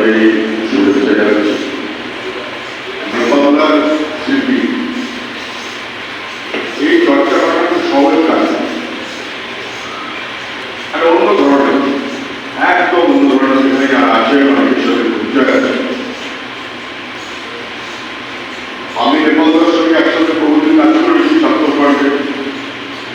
সবাইকে শুভেচ্ছা জানাচ্ছি নেপালদার শিল্পী এই চর্চা করা খুব সহজ কাজ না। আর অন্য ধরনের একদম অন্য ধরনের সেখানে যারা আছে অনেকের সাথে পরিচয় আছে আমি নেপালদার সঙ্গে একসাথে বহুদিন কাজ করেছি ছাত্র ফ্রন্টে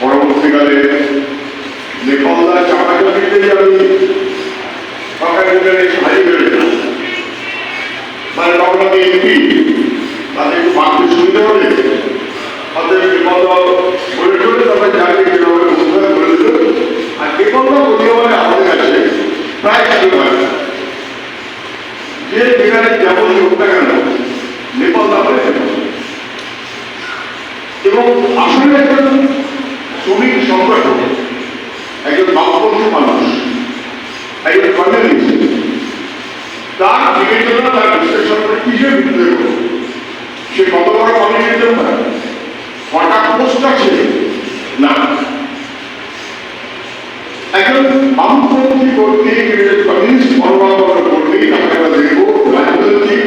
পরবর্তীকালে নেপালদা চাপাচাপিতেই আমি সরকারি বিজ্ঞানে হারিয়ে ফেলেছিলাম মানে তখন আমি এমপি তাদের একটু মাঠে সুবিধা হলে তাদের নেপালদা বলে চলে তারপরে জানিয়ে যেভাবে উদ্ধার করে দিল আর নেপালদা বর্তমানে আমাদের কাছে প্রায় ছিল হয় যে যেখানে যেমন হোক না কেন নেপালদা বলে নেপাল। এবং আসলে একজন শ্রমিক সংগঠন একজন বামপন্থী মানুষ একজন কমিউনিস্ট তার বিবেচনা তার বিশ্লেষণ করে কিসের বিরুদ্ধে করব সে কত বড় কমিউনিস্ট জন্য হঠাৎ পোস্টটা ছিল না একজন বামপন্থী কর্তৃক একজন কমিউনিস্ট মনোভাবনা কর্তৃক তাকে আমরা দেখব রাজনৈতিক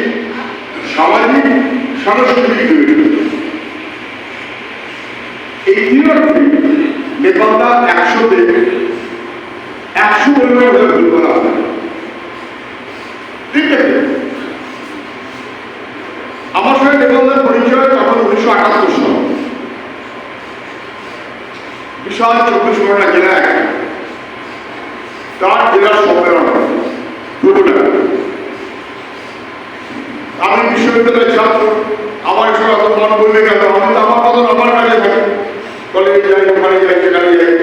সামাজিক সাংস্কৃতিক বিরোধী এই তিনটি নেপালদা একশোতে একশো পরিমাণ হয়ে ভুল করা হবে তিনটাতে আমার সঙ্গে নেপালদার পরিচয় তখন উনিশশো আটাত্তর সাল বিশাল চব্বিশ পরগনা জেলা তার জেলার সম্মেলন আমি বিশ্ববিদ্যালয়ের ছাত্র, আমার সঙ্গে অত মন বললে গেল আমি তো আমার মতন আমার কাছে থাকি। কলেজে যাই, ওখানে যাই, সেখানে যাই।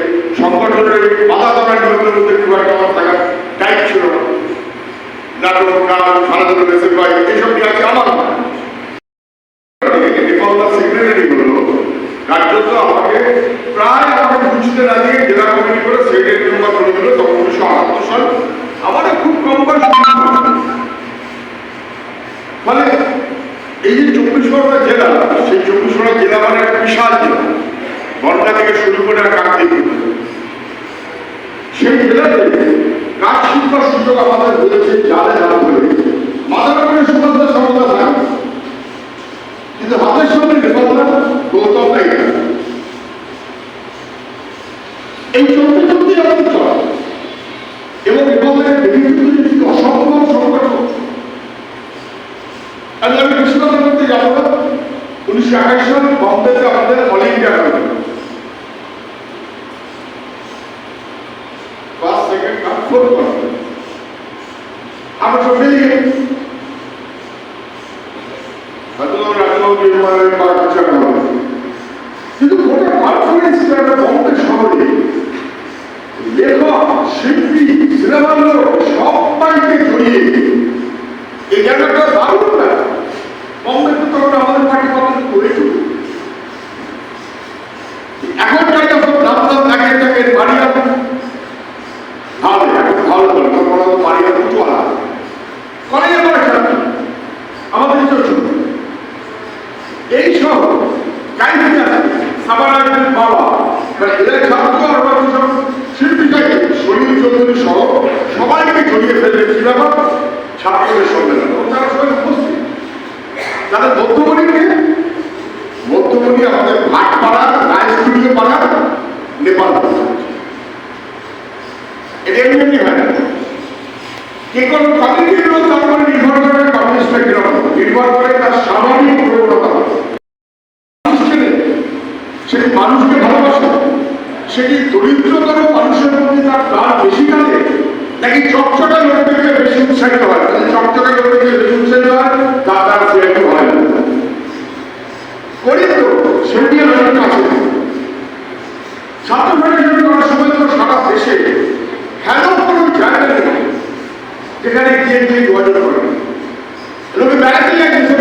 সংগঠনের বাধা ধরার নিয়মের মধ্যে খুব একটা আমার থাকার টাইপ ছিল না। নাটক, গান, সারাদিন বেসিক ভাই এইসব নিয়ে আছে আমার। দিয়ে জেলা কমিটি করে সেক্রেটারি নম্বর করে দিল তখন উনিশশো আটাত্তর সাল আমাদের খুব কম ফলে এই যে চব্বিশ পরগনা জেলা, সেই চব্বিশ পরগনা জেলা মানে একটা বিশাল জেলা বনগা থেকে শুরু করে কাকদ্বীপ পর্যন্ত। সেই জেলাতে কাজ শিল্পার সুযোগ আমাদের হয়েছে জালে জাল ধরে মাথার উপরে সুগন্ধ সমতা থাকে কিন্তু হাতের সঙ্গে নেপালরা গৌতম নাই এই চলতে চলতে আমাদের চলে এবং নেপালের বিভিন্ন জিনিস অসম্ভব সংগঠন আমি আমি বিশ্বকথা করতে যাব না উনিশশো একাশি সালে বম্বেতে আমাদের অল ইন্ডিয়া গেল ক্লাস সেকেন্ড কাপ ফোর করতে আমরা সব বেরিয়ে গেছি হয়তো রাজবাবু নির্মাণের সবাইকে জড়িয়ে। এই জায়গাটা দারুণ না তো তখন আমাদের এখন সব দাম দাম একের জায়গায় বাড়ি আছে ভালো এখন ভালো করে তখন আমাদের বাড়ি আছে চলা কলেজে পড়ে খেলা আমাদের চলছে এই সব কাইফিয়া সাবারাজের বাবা মানে এদের ছাত্র আর বাকি সব শিল্পীটাকে শরীর চৌধুরী সহ সবাইকে জড়িয়ে ফেলে কি ব্যাপার ছাত্রদের সম্মেলন তারা সবাই উপস্থিত তাদের মধ্যমণি আমাদের ভাট পাড়া রায় স্টুডিও পাড়া নেপাল এটা এমনি হয় না কমিটির লোক তার উপরে নির্ভর করে কমিউনিস্টটা নির্ভর করে তার সামাজিক প্রবণতা সে মানুষকে ভালোবাসে, সে দরিদ্রতর মানুষের মধ্যে তার প্রাণ বেশি কাটে নাকি চকচকা লোক থেকে বেশি উৎসাহিত হয় যদি চকচকা লোক থেকে বেশি উৎসাহিত হয় তার তার একটু হয় না করি তো সেটি লোক আছে। ছাত্র ফেডারেশন করার সময় তো সারা দেশে হেন কোনো জায়গা নেই। যেখানে গিয়ে গিয়ে যোগাযোগ করে। লোকে বেড়াতে লাগে সব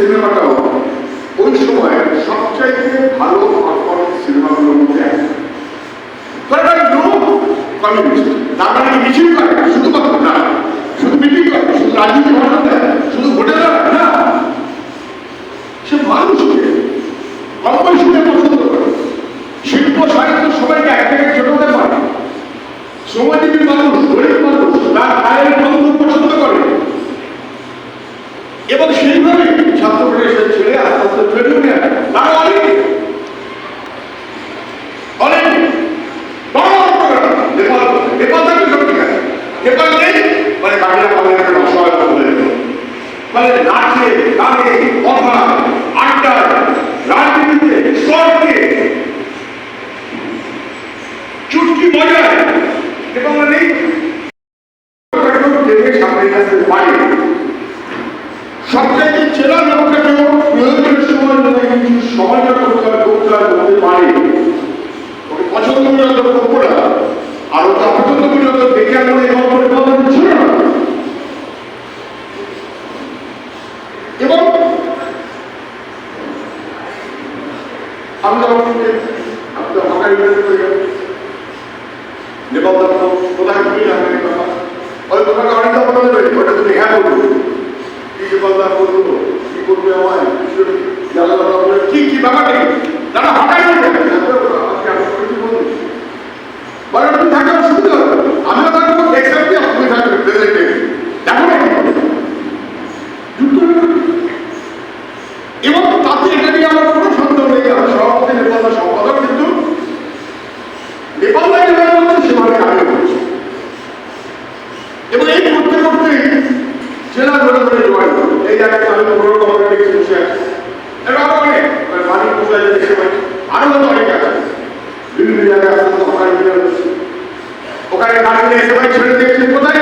সিনেমাটাও ওই সময় সবচাইতে ভালো মানে রাজনীতি ভাষা হ্যাঁ? শুধু ভোটে দেয় না। সে মানুষকে কম বয়সীকে পছন্দ করে। শিল্প, সাহিত্য সবাইকে এক জায়গায় ছোট হতে পারে শ্রমজীবী মানুষ, গরিব মানুষ, তার ছাত্র পরিষদ ছেড়ে আস্তে আস্তে ট্রেড ইউনিয়ন সবাই ছেড়ে দিয়েছেন কোথায়?